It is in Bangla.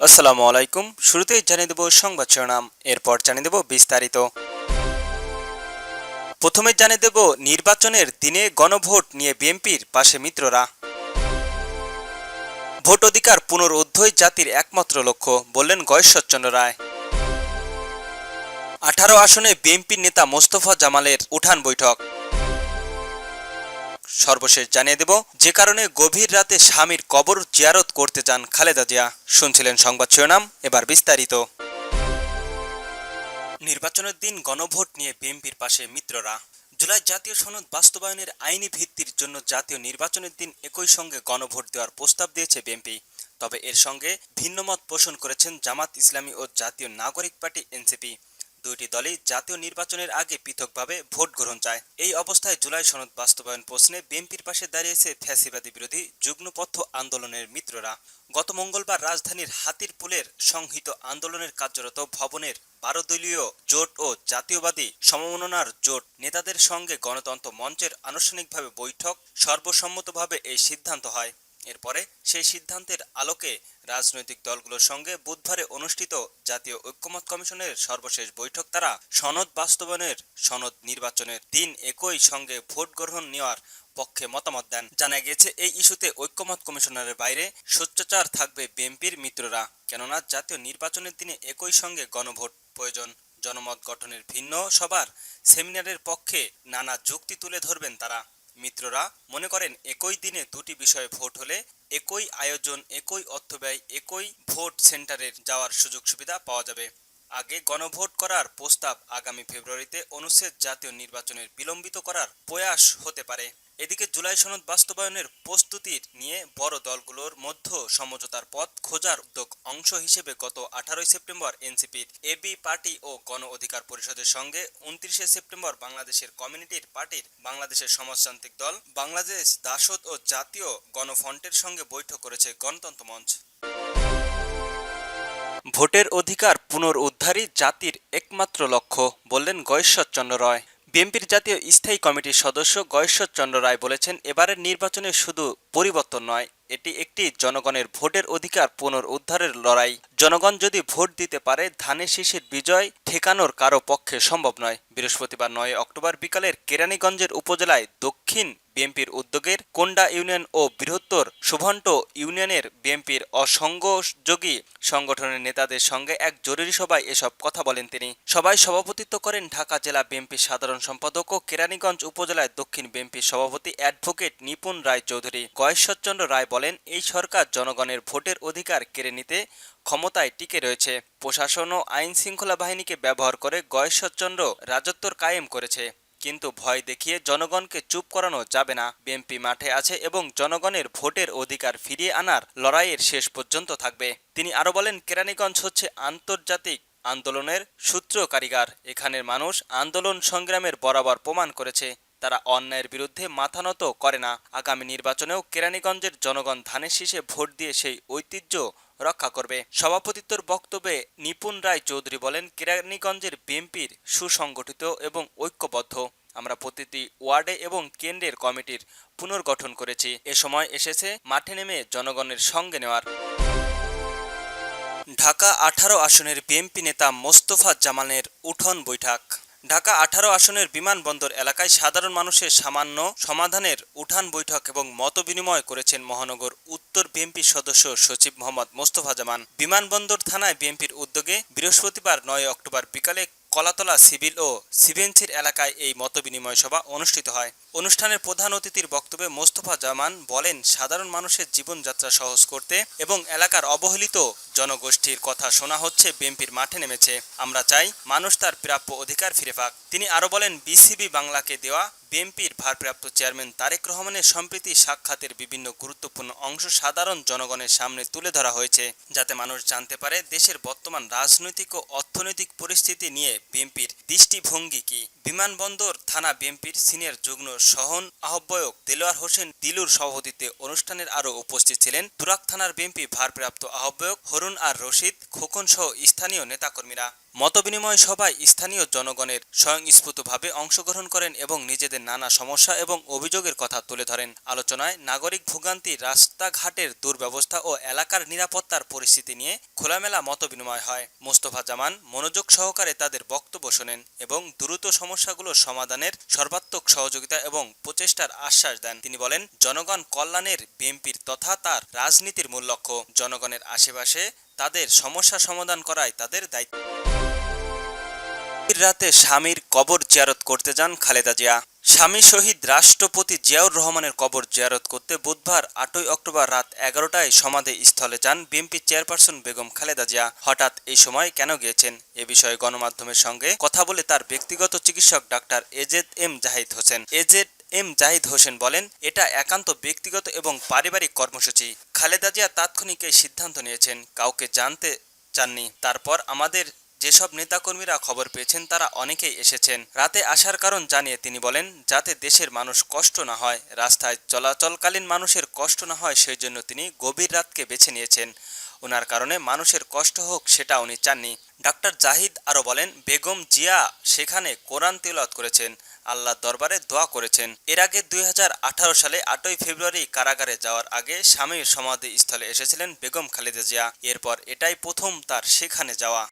আসসালামু আলাইকুম। শুরুতেই জানিয়ে দেব সংবাদ শিরোনাম, এরপর জানিয়ে দেব বিস্তারিত। প্রথমে জানিয়ে দেব নির্বাচনের দিনে গণভোট নিয়ে বিএনপির পাশে মিত্ররা। ভোট অধিকার পুনরুদ্ধয় জাতির একমাত্র লক্ষ্য, বললেন গয়েশ্বরচন্দ্র রায়। আঠারো আসনে বিএনপির নেতা মোস্তফা জামালের উঠান বৈঠক। সর্বশেষ জানিয়ে দেব, যে কারণে গভীর রাতে স্বামীর কবর জিয়ারত করতে যান খালেদা জিয়া। শুনছিলেন সংবাদ শিরোনাম, এবার বিস্তারিত। নির্বাচনের দিন গণভোট নিয়ে বিএনপির পাশে মিত্ররা। জুলাই জাতীয় সনদ বাস্তবায়নের আইনি ভিত্তির জন্য জাতীয় নির্বাচনের দিন একই সঙ্গে গণভোট দেওয়ার প্রস্তাব দিয়েছে বিএনপি। তবে এর সঙ্গে ভিন্নমত পোষণ করেছেন জামাত ইসলামী ও জাতীয় নাগরিক পার্টি এনসিপি। দুইটি দলই জাতীয় নির্বাচনের আগে পৃথকভাবে ভোট গ্রহণ চায়। এই অবস্থায় জুলাই সনদ বাস্তবায়ন প্রশ্নে বিএনপির পাশে দাঁড়িয়েছে ফ্যাসিবাদী বিরোধী যুগ্মপথ আন্দোলনের মিত্ররা। গত মঙ্গলবার রাজধানীর হাতিরপুলের সংহিত আন্দোলনের কার্যরত ভবনের বারো দলীয় জোট ও জাতীয়বাদী সমমননার জোট নেতাদের সঙ্গে গণতন্ত্র মঞ্চের আনুষ্ঠানিকভাবে বৈঠক সর্বসম্মতভাবে এই সিদ্ধান্ত হয়। এরপরে সেই সিদ্ধান্তের আলোকে রাজনৈতিক দলগুলোর সঙ্গে বুধবারে অনুষ্ঠিত জাতীয় ঐক্যমত কমিশনের সর্বশেষ বৈঠক তারা সনদ বাস্তবায়নের, সনদ নির্বাচনের দিন একই সঙ্গে ভোট গ্রহণ নেওয়ার পক্ষে মতামত দেন। জানা গেছে এই ইস্যুতে ঐক্যমত কমিশনারের বাইরে সোচ্চাচার থাকবে বিএনপির মিত্ররা, কেননা জাতীয় নির্বাচনের দিনে একই সঙ্গে গণভোট প্রয়োজন। জনমত গঠনের ভিন্ন সবার সেমিনারের পক্ষে নানা যুক্তি তুলে ধরবেন তারা। মিত্ররা মনে করেন একই দিনে দুটি বিষয়ে ভোট হলে একই আয়োজন, একই অর্থ ব্যয়, একই ভোট সেন্টারের যাওয়ার সুযোগ সুবিধা পাওয়া যাবে। আগে গণভোট করার প্রস্তাব আগামী ফেব্রুয়ারিতে অনুচ্ছেদ জাতীয় নির্বাচনের বিলম্বিত করার প্রয়াস হতে পারে। এদিকে জুলাই সনদ বাস্তবায়নের প্রস্তুতির নিয়ে বড় দলগুলোর মধ্য সমঝোতার পথ খোঁজার উদ্যোগ অংশ হিসেবে গত আঠারোই সেপ্টেম্বর এনসিপির এবি পার্টি ও গণ অধিকার পরিষদের সঙ্গে উনত্রিশে সেপ্টেম্বর বাংলাদেশের কমিউনিটির পার্টির বাংলাদেশের সমাজতান্ত্রিক দল, বাংলাদেশ দাসদ ও জাতীয় গণফ্রন্টের সঙ্গে বৈঠক করেছে গণতন্ত্র মঞ্চ। ভোটের অধিকার পুনরুদ্ধারই জাতির একমাত্র লক্ষ্য বললেন গয়েশ্বরচন্দ্র রায়। বিএনপির জাতীয় স্থায়ী কমিটির সদস্য গয়েশ্বর চন্দ্র রায় বলেছেন, এবারের নির্বাচনে শুধু পরিবর্তন নয়, এটি একটি জনগণের ভোটের অধিকার পুনরুদ্ধারের লড়াই। জনগণ যদি ভোট দিতে পারে, ধানে শীষের বিজয় ঠেকানোর কারও পক্ষে সম্ভব নয়। বৃহস্পতিবার নয় অক্টোবর বিকালের কেরানীগঞ্জের উপজেলায় দক্ষিণ বিএনপির উদ্যোগের কোন্ডা ইউনিয়ন ও বৃহত্তর সুভন্ট ইউনিয়নের বিএনপির অসংযোগী সংগঠনের নেতাদের সঙ্গে এক জরুরি সভায় এসব কথা বলেন তিনি। সভায় সভাপতিত্ব করেন ঢাকা জেলা বিএনপির সাধারণ সম্পাদক ও কেরানীগঞ্জ উপজেলায় দক্ষিণ বিএনপির সভাপতি অ্যাডভোকেট নিপুণ রায় চৌধুরী। গয়েশ্বরচন্দ্র রায় বলেন, এই সরকার জনগণের ভোটের অধিকার কেড়ে নিতে ক্ষমতায় টিকে রয়েছে। প্রশাসন ও আইন শৃঙ্খলা বাহিনীকে ব্যবহার করে গয়েশ্বরচন্দ্র রাজত্বর কায়েম করেছে। কিন্তু ভয় দেখিয়ে জনগণকে চুপ করানো যাবে না। বিএনপি মাঠে আছে এবং জনগণের ভোটের অধিকার ফিরিয়ে আনার লড়াইয়ের শেষ পর্যন্ত থাকবে। তিনি আরও বলেন, কেরানীগঞ্জ হচ্ছে আন্তর্জাতিক আন্দোলনের সূত্র কারিগার এখানের মানুষ আন্দোলন সংগ্রামের বরাবর প্রমাণ করেছে। তারা অন্যায়ের বিরুদ্ধে মাথা নত করে না। আগামী নির্বাচনেও কেরানীগঞ্জের জনগণ ধানের শীষে ভোট দিয়ে সেই ঐতিহ্য রক্ষা করবে। সভাপতিত্বর বক্তব্যে নিপুণ রায় চৌধুরী বলেন, কেরানীগঞ্জের বিএনপির সুসংগঠিত এবং ঐক্যবদ্ধ। আমরা প্রতিটি ওয়ার্ডে এবং কেন্দ্রের কমিটির পুনর্গঠন করেছি। এ সময় এসেছে মাঠে নেমে জনগণের সঙ্গে নেওয়ার। ঢাকা আঠারো আসনের বিএনপি নেতা মোস্তফা জামানের উঠোন বৈঠক। ঢাকা আঠারো আসনের বিমানবন্দর এলাকায় সাধারণ মানুষের সামান্য সমাধানের উঠান বৈঠক এবং মত বিনিময় করেছেন মহানগর উত্তর বিএনপি সদস্য সচিব মোহাম্মদ মোস্তফা জামান। বিমানবন্দর থানায় বিএনপির উদ্যোগে বৃহস্পতিবার নয় অক্টোবর বিকালে কলাতলা সিভিল ও সিভেন্সির এলাকায় এই মতবিনিময় সভা অনুষ্ঠিত হয়। অনুষ্ঠানের প্রধান অতিথির বক্তব্যে মোস্তফা জামান বলেন, সাধারণ মানুষের জীবনযাত্রা সহজ করতে এবং এলাকার অবহেলিত জনগোষ্ঠীর কথা শোনা হচ্ছে, বিএনপির মাঠে নেমেছে। আমরা চাই মানুষ তার প্রাপ্য অধিকার ফিরে পাক। তিনি আরও বলেন, বিসিবি বাংলাকে দেওয়া বিএনপির ভারপ্রাপ্ত চেয়ারম্যান তারেক রহমানের সম্প্রীতি সাক্ষাতের বিভিন্ন গুরুত্বপূর্ণ অংশ সাধারণ জনগণের সামনে তুলে ধরা হয়েছে। যাতে মানুষ জানতে পারে দেশের বর্তমান রাজনৈতিক ও অর্থনৈতিক পরিস্থিতি নিয়ে বিএনপির দৃষ্টিভঙ্গি কি। বিমানবন্দর থানা বিএনপির সিনিয়র যুগ্ম সহন আহ্বায়ক দেলোয়ার হোসেন দিলুর সভাপতিত্বে অনুষ্ঠানের আরও উপস্থিত ছিলেন তুরাক থানার বিএনপি ভারপ্রাপ্ত আহ্বায়ক হরুন আর রশিদ খোকন সহ স্থানীয় নেতাকর্মীরা। মতবিনিময় সভায় স্থানীয় জনগণের স্বয়ংস্ফূর্তভাবে অংশগ্রহণ করেন এবং নিজেদের নানা সমস্যা এবং অভিযোগের কথা তুলে ধরেন। আলোচনায় নাগরিক ভোগান্তি, রাস্তাঘাটের দুর্ব্যবস্থা ও এলাকার নিরাপত্তার পরিস্থিতি নিয়ে খোলামেলা মতবিনিময় হয়। মোস্তফা জামান মনোযোগ সহকারে তাদের বক্তব্য শোনেন এবং দ্রুত সমস্যাগুলো সমাধানের সর্বাত্মক সহযোগিতা এবং প্রচেষ্টার আশ্বাস দেন। তিনি বলেন, জনগণ কল্যাণের বিএনপির তথা তার রাজনীতির মূল লক্ষ্য। জনগণের আশেপাশে তাদের সমস্যা সমাধান করাই তাদের দায়িত্ব। রাতে স্বামীর কবর জিয়ারত করতে যান খালেদা জিয়া। স্বামী শহীদ রাষ্ট্রপতি জিয়াউর রহমানের কবর জিয়ারত করতে বুধবার আটই অক্টোবর রাত এগারোটায় সমাধি স্থলে যান বিএনপি চেয়ারপারসন বেগম খালেদা জিয়া। হঠাৎ এই সময় কেন গিয়েছেন? এ বিষয়ে গণমাধ্যমের সঙ্গে কথা বলে তার ব্যক্তিগত চিকিৎসক doctor A Z M Zahid Hossain. A Z M Zahid Hossain বলেন, এটা একান্ত ব্যক্তিগত এবং পারিবারিক কর্মসূচি। খালেদা জিয়া তাৎক্ষণিক এই সিদ্ধান্ত নিয়েছেন। কাউকে জানতে চাননি। তারপর আমাদের যেসব নেতাকর্মীরা খবর পেয়েছেন, তারা অনেকেই এসেছেন। রাতে আসার কারণ জানিয়ে তিনি বলেন, যাতে দেশের মানুষ কষ্ট না হয়, রাস্তায় চলাচলকালীন মানুষের কষ্ট না হয় সেই জন্য তিনি গভীর রাতকে বেছে নিয়েছেন। ওনার কারণে মানুষের কষ্ট হোক সেটা উনি চাননি। ডাক্তার জাহিদ আরও বলেন, বেগম জিয়া সেখানে কোরআন তিলত করেছেন, আল্লাহ দরবারে দোয়া করেছেন। এর আগে দুই হাজার আঠারো সালে আটই ফেব্রুয়ারি কারাগারে যাওয়ার আগে স্বামীর সমাধি স্থলে এসেছিলেন বেগম খালেদা জিয়া। এরপর এটাই প্রথম তার সেখানে যাওয়া।